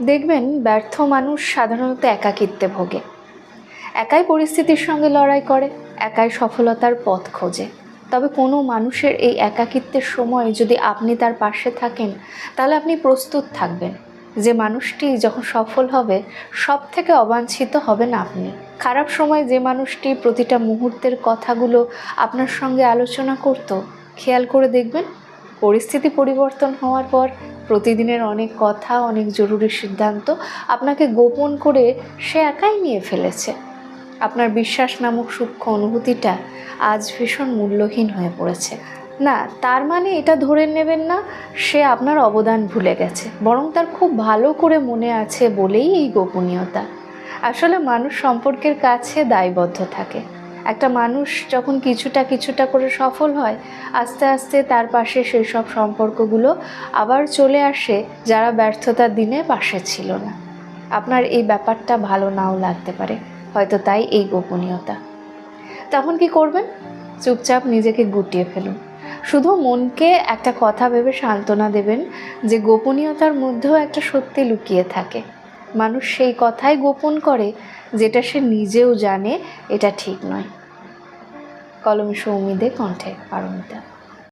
দেখবেন, ব্যর্থ মানুষ সাধারণত একাকিত্বে ভোগে। একাই পরিস্থিতির সঙ্গে লড়াই করে, একাই সফলতার পথ খোঁজে। তবে কোনো মানুষের এই একাকিত্বের সময় যদি আপনি তার পাশে থাকেন, তাহলে আপনি প্রস্তুত থাকবেন যে মানুষটি যখন সফল হবে সব থেকে অবাঞ্ছিত হবেন আপনি। খারাপ সময় যে মানুষটি প্রতিটা মুহূর্তের কথাগুলো আপনার সঙ্গে আলোচনা করত, খেয়াল করে দেখবেন, পরিস্থিতি পরিবর্তন হওয়ার পর প্রতিদিনের অনেক কথা, অনেক জরুরি সিদ্ধান্ত আপনাকে গোপন করে সে একাই নিয়ে ফেলেছে। আপনার বিশ্বাস নামক সূক্ষ্ম অনুভূতিটা আজ ভীষণ মূল্যহীন হয়ে পড়েছে। না, তার মানে এটা ধরে নেবেন না, সে আপনার অবদান ভুলে গেছে। বরং তার খুব ভালো করে মনে আছে বলেই এই গোপনীয়তা। আসলে মানুষ সম্পর্কের কাছে দায়বদ্ধ থাকে। একটা মানুষ যখন কিছুটা কিছুটা করে সফল হয়, আস্তে আস্তে তার পাশে সেই সব সম্পর্কগুলো আবার চলে আসে যারা ব্যর্থতার দিনে পাশে ছিল না। আপনার এই ব্যাপারটা ভালো নাও লাগতে পারে, হয়তো তাই এই গোপনীয়তা। তখন কি করবেন? চুপচাপ নিজেকে গুটিয়ে ফেলুন। শুধু মনকে একটা কথা ভেবে সান্ত্বনা দেবেন যে গোপনীয়তার মধ্যেও একটা সত্যি লুকিয়ে থাকে। মানুষ সেই কথাই গোপন করে যেটা সে নিজেও জানে, এটা ঠিক নয়। কলম সৌমিদে কণ্ঠে পারমিতা।